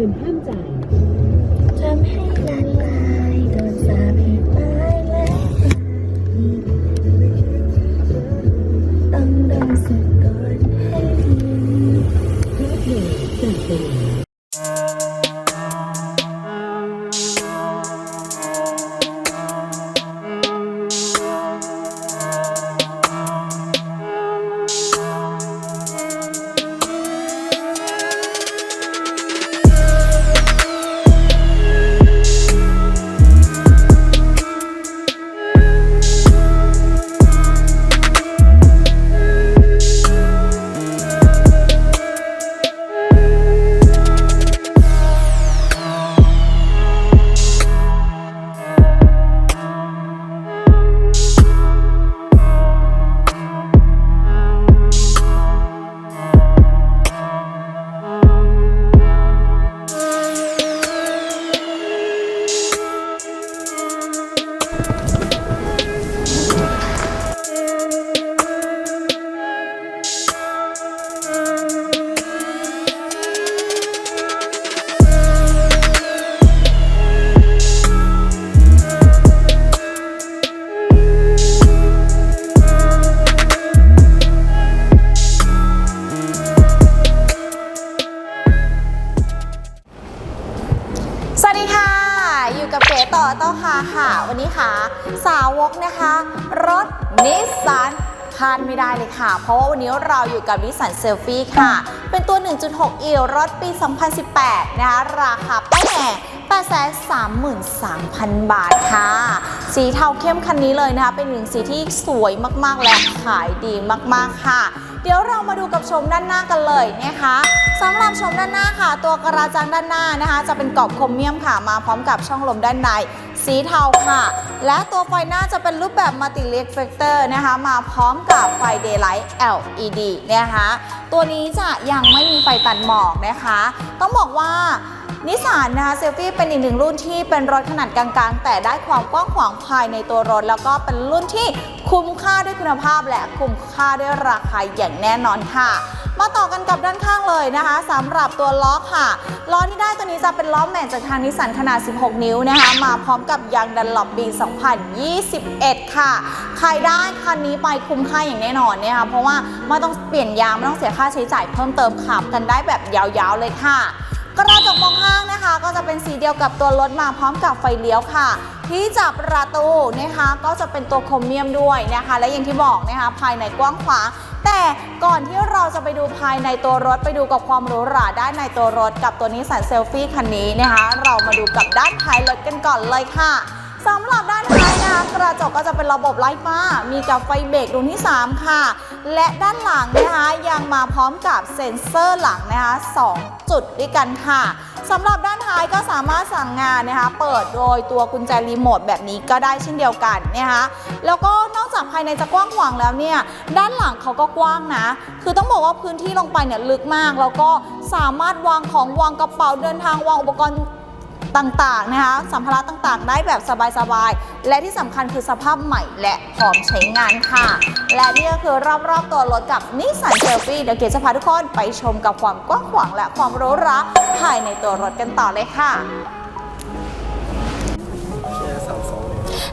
กินห้ามจ่าย วันนี้ค่ะ สาวกนะคะ รถนิสสันพลาดไม่ได้เลยค่ะ เพราะว่าวันนี้เราอยู่กับนิสสันเซลฟี่ค่ะ เป็นตัว 1.6 e รถปี 2018 นะคะ ราคาป้ายแดง 833,000 บาทค่ะ สีเทาเข้มคันนี้เลยนะคะ เป็นหนึ่งสีที่สวยมากๆ และขายดีมากๆ ค่ะ เดี๋ยวเรามาดูกับชมด้านหน้ากันเลยนะคะสำหรับชมด้านหน้าค่ะ ตัวกระจังด้านหน้านะคะ จะเป็นกรอบโครเมียมค่ะ มาพร้อมกับช่องลมด้านใน สีเทาค่ะ และตัวไฟหน้าจะเป็นรูปแบบมัลติเล f เฟกเตอร์นะคะ มาพร้อมกับไฟ Daylight LED นะคะ ตัวนี้จะยังไม่มีไฟตัดหมอกนะคะ ต้องบอกว่า นิสสันนะคะเซลฟี่เป็นอีกหนึ่งรุ่นที่เป็นรถขนาดกลางๆ แต่ได้ความกว้างขวางภายในตัวรถ แล้วก็เป็นรุ่นที่คุ้มค่าด้วยคุณภาพและคุ้มค่าด้วยราคาอย่างแน่นอนค่ะ มาต่อกันกับด้านข้างเลยนะคะสำหรับตัวล้อค่ะล้อที่ได้ตัวนี้จะเป็นล้อแม็กจากทางนิสสันขนาด 16 นิ้วนะคะมาพร้อมกับยางดันหลบปี2021 ค่ะ ใครได้คันนี้ไปคุ้มค่าอย่างแน่นอนเนี่ยค่ะเพราะว่าไม่ต้องเปลี่ยนยางไม่ต้องเสียค่าใช้จ่ายเพิ่มเติมขับกันได้แบบยาวๆเลยค่ะ กระจกมองข้างนะคะ ก็จะเป็นสีเดียวกับตัวรถมาพร้อมกับไฟเลี้ยวค่ะ ที่จับประตูนะคะก็จะเป็นตัวโครเมียมด้วยนะคะ และอย่างที่บอกนะคะภายในกว้างขวางแต่ก่อนที่เราจะไปดูภายในตัวรถไปดูกับความหรูหราด้านในตัวรถกับตัวนี้สันเซลฟี่คันนี้นะคะ เรามาดูกับด้านท้ายรถกันก่อนเลยค่ะ สำหรับด้านท้ายนะคะกระจกก็จะเป็นระบบไร้ฟ้ามีกับไฟเบรกดวงที่ 3 ค่ะ และด้านหลังนะคะยังมาพร้อมกับเซ็นเซอร์หลังนะคะ2จุดด้วยกันค่ะสำหรับด้านท้ายก็สามารถสั่งงานนะคะ เปิดโดยตัวกุญแจรีโมทแบบนี้ก็ได้เช่นเดียวกันนะคะแล้วก็นอกจากภายในจะกว้างขวางแล้วเนี่ย ด้านหลังเขาก็กว้างนะ คือต้องบอกว่าพื้นที่ลงไปเนี่ยลึกมาก แล้วก็สามารถวางของวางกระเป๋าเดินทางวางอุปกรณ์ ต่างๆนะคะสัมภาระต่างๆ ได้แบบสบายๆ และที่สำคัญคือสภาพใหม่และพร้อมใช้งานค่ะ และนี่ก็คือรอบๆตัวรถกับนิสสันเซลฟี่เดี๋ยวเกศจะพาทุกคนไปชมกับความกว้างขวางและความหรู้ราภายในตัวรถกันต่อเลยค่ะ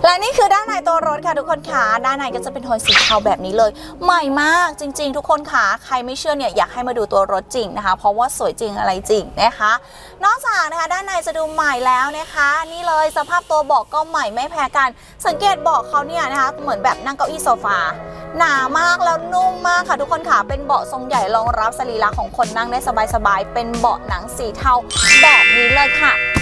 และนี่คือด้านในตัวรถค่ะทุกคนค่ะด้านในก็จะเป็นโทนสีเทาแบบนี้เลย ใหม่มากจริง ๆ ทุกคนค่ะใครไม่เชื่อเนี่ยอยากให้มาดูตัวรถจริงนะคะ เพราะว่าสวยจริงอะไรจริงนะคะ นอกจากนะคะด้านในจะดูใหม่แล้วนะคะ นี่เลยสภาพตัวเบาะก็ใหม่ไม่แพ้กัน สังเกตเบาะเขาเนี่ยนะคะ เหมือนแบบนั่งเก้าอี้โซฟาหนามากแล้วนุ่มมากค่ะทุกคนค่ะเป็นเบาะทรงใหญ่รองรับสรีระของคนนั่งได้สบายๆเป็นเบาะหนังสีเทาแบบนี้เลยค่ะ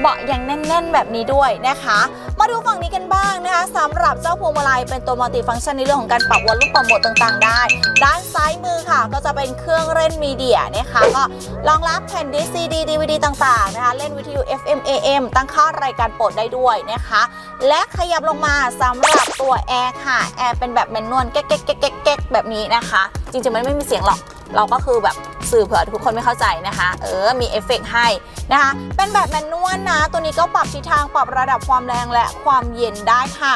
เบาะอย่างแน่น ๆ แบบนี้ด้วยนะคะ มาดูฝั่งนี้กันบ้างนะคะสำหรับเจ้าพวงมาลัยเป็นตัวมัลติฟังก์ชันในเรื่องของการปรับวอลลุ่มปรับโหมดต่างๆ ได้ ด้านซ้ายมือค่ะ ก็จะเป็นเครื่องเล่นมีเดียนะคะก็รองรับแผ่นดิสซีดีดีวีดีต่างๆนะคะเล่นวิทยุ FM AM ตั้งค่ารายการโปรดได้ด้วยนะคะ และขยับลงมาสำหรับตัวแอร์ค่ะแอร์เป็นแบบแมนนวลแก๊กแก๊กแก๊กแก๊กแก๊กแบบนี้นะคะ จริงๆมันไม่มีเสียงหรอกเราก็คือแบบ สื่อเผื่อทุกคนไม่เข้าใจนะคะ เออ มีเอฟเฟกต์ให้นะคะ เป็นแบบแมนนวลนะ ตัวนี้ก็ปรับทิศทางปรับระดับความแรงและความเย็นได้ค่ะ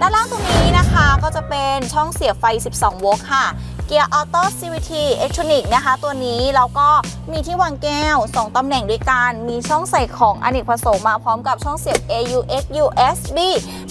ด้านล่างตรงนี้นะคะก็จะเป็นช่องเสียบไฟ 12 โวลต์ค่ะ เกียร์ออโต้ CVT เอ c t r o n i c นะคะ ตัวนี้แล้วก็มีที่วางแก้ว 2 ตำแหน่งด้วยกัน มีช่องใส่ของอเนกประสงค์มาพร้อมกับช่องเสียบ AUX USB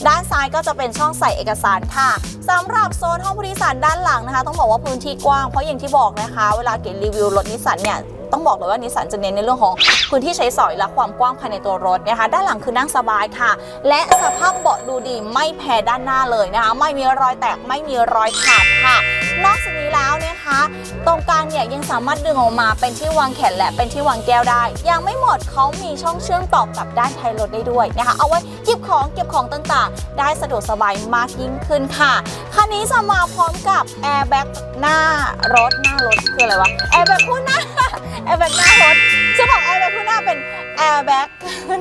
ด้านซ้ายก็จะเป็นช่องใส่เอกสารค่ะสำหรับโซนห้องผู้โดยสารด้านหลังนะคะ ต้องบอกว่าพื้นที่กว้างเพราะอย่างที่บอกนะคะ เวลาเกดรีวิวรถนิสสันเนี่ยต้องบอกเลยว่านิสสันจะเน้นในเรื่องของพื้นที่ใช้สอยและความกว้างภายในตัวรถนะคะ ด้านหลังคือนั่งสบายค่ะ และสภาพเบาะดูดีไม่แพ้ด้านหน้าเลยนะคะ ไม่มีรอยแตกไม่มีรอยขาดค่ะ นอกจากนี้ แล้วนะคะ ตรงกลางเนี่ยยังสามารถดึงออกมาเป็นที่วางแขนและเป็นที่วางแก้วได้ ยังไม่หมดเขามีช่องเชื่อมต่อกับด้านท้ายรถได้ด้วยนะคะ เอาไว้หยิบของเก็บของต่างๆ ได้สะดวกสบายมากยิ่งขึ้นค่ะคันนี้จะมาพร้อมกับแอร์แบ็กหน้ารถหน้ารถคืออะไรวะแอร์แบ็กคู่หน้าแอร์แบ็กหน้ารถจะบอกแอร์แบ็กคู่หน้าเป็น แอร์แบ็ก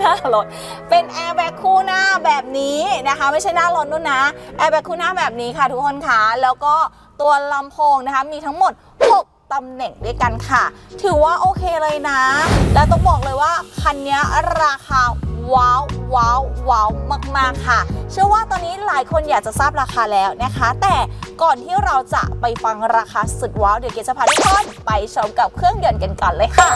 หน้ารถ เป็นแอร์แบ็กคู่หน้าแบบนี้นะคะ ไม่ใช่หน้ารถนู่นนะ แอร์แบ็กคู่หน้าแบบนี้ค่ะทุกคนค่ะแล้วก็ตัวลำโพงนะคะ มีทั้งหมด 6ตำแหน่งด้วยกันค่ะ ถือว่าโอเคเลยนะ แล้วต้องบอกเลยว่าคันนี้ราคาว้าวว้าวว้าวมาก ๆ ค่ะ เชื่อว่าตอนนี้หลายคนอยากจะทราบราคาแล้วนะคะ แต่ก่อนที่เราจะไปฟังราคาสุดว้าว เดี๋ยวเกจะพาทุกคนไปชมกับเครื่องยนต์กันก่อนเลยค่ะ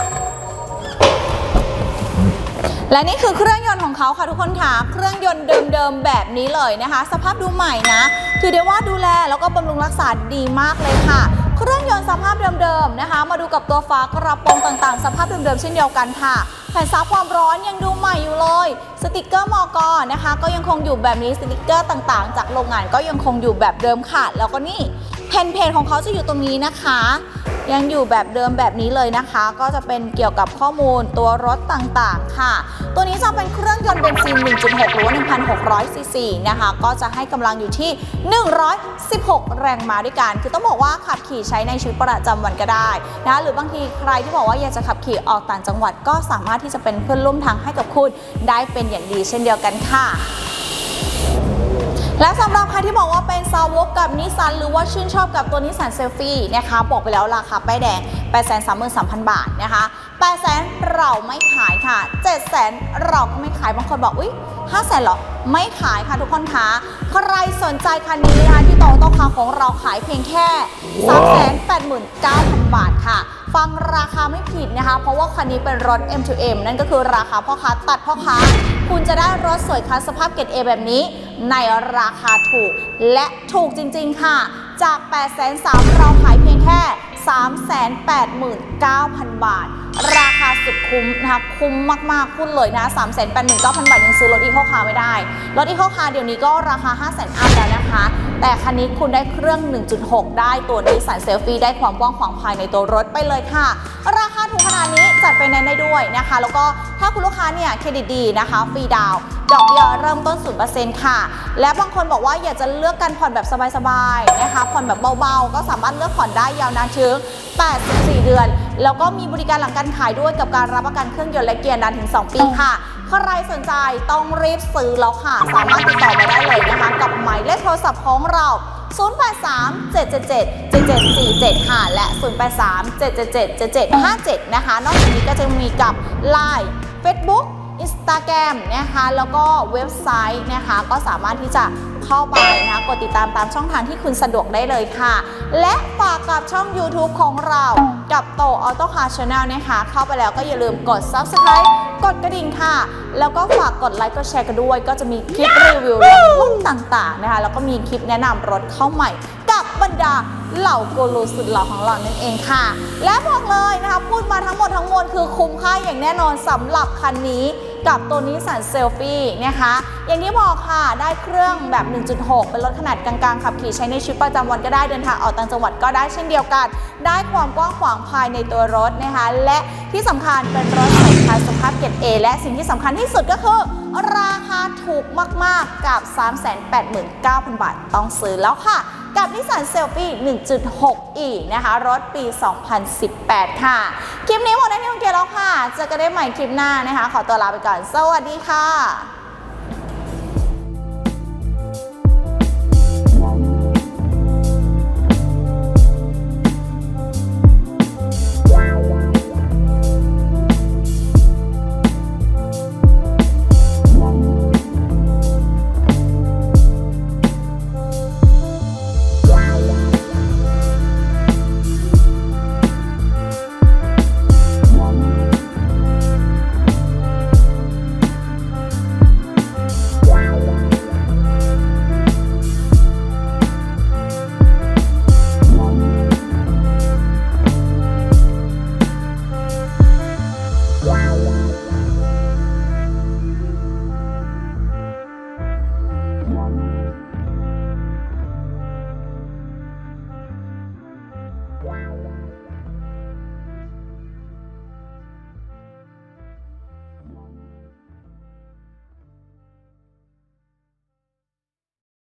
และนี่คือเครื่องยนต์ของเขาค่ะทุกคนค่ะ เครื่องยนต์เดิมๆแบบนี้เลยนะคะ สภาพดูใหม่นะ ถือได้ว่าดูแลแล้วก็บำรุงรักษาดีมากเลยค่ะ เครื่องยนต์สภาพเดิมๆนะคะ มาดูกับตัวฝากระโปรงต่างๆ สภาพเดิมๆเช่นเดียวกันค่ะแผ่นซับความร้อนยังดูใหม่อยู่เลย สติกเกอร์มอกนะคะ ก็ยังคงอยู่แบบนี้สติกเกอร์ต่างๆ จากโรงงานก็ยังคงอยู่แบบเดิมค่ะ แล้วก็นี่แผ่นเพจของเขาจะอยู่ตรงนี้นะคะ ยังอยู่แบบเดิมแบบนี้เลยนะคะ ก็จะเป็นเกี่ยวกับข้อมูลตัวรถต่างๆ ค่ะ ตัวนี้จะเป็นเครื่องยนต์เบนซิน 1.6 หรือว่า1,600ซีซีนะคะ ก็จะให้กำลังอยู่ที่ 116 แรงม้าด้วยกัน คือต้องบอกว่าขับขี่ใช้ในชีวิตประจำวันก็ได้นะหรือบางทีใครที่บอกว่าอยากจะขับขี่ออกต่างจังหวัด ก็สามารถที่จะเป็นเพื่อนร่วมทางให้กับคุณได้เป็นอย่างดีเช่นเดียวกันค่ะ และสำหรับใครที่บอกว่าเป็นซาวกกับนิสสันหรือว่าชื่นชอบกับตัวนิสสันเซลฟี่นะคะบอกไปแล้วราคาป้ายแดง 833,000 บาทนะคะ800,000เราไม่ขายค่ะ700,000เราก็ไม่ขายบางคนบอกอุ๊ย500,000หรอ ไม่ขายค่ะทุกคนคะใครสนใจคันนี้นะคะที่โตโต้คาของเราขายเพียงแค่389,000บาทค่ะ ฟังราคาไม่ผิดนะคะ เพราะว่าคันนี้เป็นรถ M2M นั่นก็คือราคาพ่อค้าตัดพ่อค้า คุณจะได้รถสวยคลาสสภาพเกรด A แบบนี้ ในราคาถูก และถูกจริงๆค่ะ จาก 8 3 0 0 0เราขายเพียงแค่ 389,000 บาท ราคาสุดคุ้มนะคะคุ้มมากๆพูดเลยนะ389,000 บาท ยังซื้อรถอีโคคาร์ไม่ได้ รถอีโคคาร์เดี๋ยวนี้ก็ราคา500,000อัพแล้วนะคะ แต่คันนี้คุณได้เครื่อง 1.6 ได้ตัวนี้สันเซลฟี่ได้ความกว้างขวางภายในตัวรถไปเลยค่ะ ราคาถูกขนาดนี้จัดไฟแนนได้ด้วยนะคะ แล้วก็ถ้าคุณลูกค้าเนี่ยเครดิตดีนะคะฟรีดาวน์ ดอกเบี้ยเริ่มต้น 0%ค่ะ และบางคนบอกว่าอยากจะเลือกการผ่อนแบบสบายๆนะคะ ผ่อนแบบเบาๆ ก็สามารถเลือกผ่อนได้ยาวนานถึง 84 เดือน แล้วก็มีบริการหลังการขายด้วยกับการรับประกันเครื่องยนต์และเกียร์นานถึง 2 ปีค่ะ ใครสนใจต้องรีบซื้อแล้วค่ะ สามารถติดต่อมาได้เลยนะคะกับหมายเลขโทรศัพท์ของเรา 083 777 7747 ค่ะ และ 083 777 7757 นะคะ นอกจากนี้ก็จะมีกับ Line Facebook Instagram นะคะแล้วก็เว็บไซต์นะคะก็สามารถที่จะเข้าไปนะคะกดติดตามตามช่องทางที่คุณสะดวกได้เลยค่ะ และฝากกับช่อง YouTube ของเรากับโตออโต้คาร์ชาแนลนะคะเข้าไปแล้วก็อย่าลืมกด Subscribe กดกระดิ่งค่ะ แล้วก็ฝากกดไลค์กดแชร์กันด้วย ก็จะมีคลิปรีวิวรถรุ่นต่างๆนะคะแล้วก็มีคลิปแนะนำรถเข้าใหม่กับบรรดาเหล่าโกลูสุดหล่อของเรานั่นเองค่ะ และบอกเลยนะคะพูดมาทั้งหมดทั้งมวลคือคุ้มค่าอย่างแน่นอนสำหรับคันนี้ กับตัวนี้สันเซลฟี่นะคะ อย่างที่บอกค่ะได้เครื่องแบบ 1.6 เป็นรถขนาดกลางๆขับขี่ใช้ในชีวิตประจำวันก็ได้เดินทางออกต่างจังหวัดก็ได้เช่นเดียวกัน ได้ความกว้างขวางภายในตัวรถนะคะ และที่สำคัญเป็นรถใสายสภาพเกรด A และสิ่งที่สำคัญที่สุดก็คือ ราคาถูกมากๆกับ 389,000 บาทต้องซื้อแล้วค่ะ กับนิสสันเซลฟี่ 1.6 e นะคะ รถปี 2018 ค่ะ คลิปนี้หมดหน้ที่ของเกลแล้วค่ะ เจอกันได้ใหม่คลิปหน้านะคะ ขอตัวลาไปก่อน สวัสดีค่ะ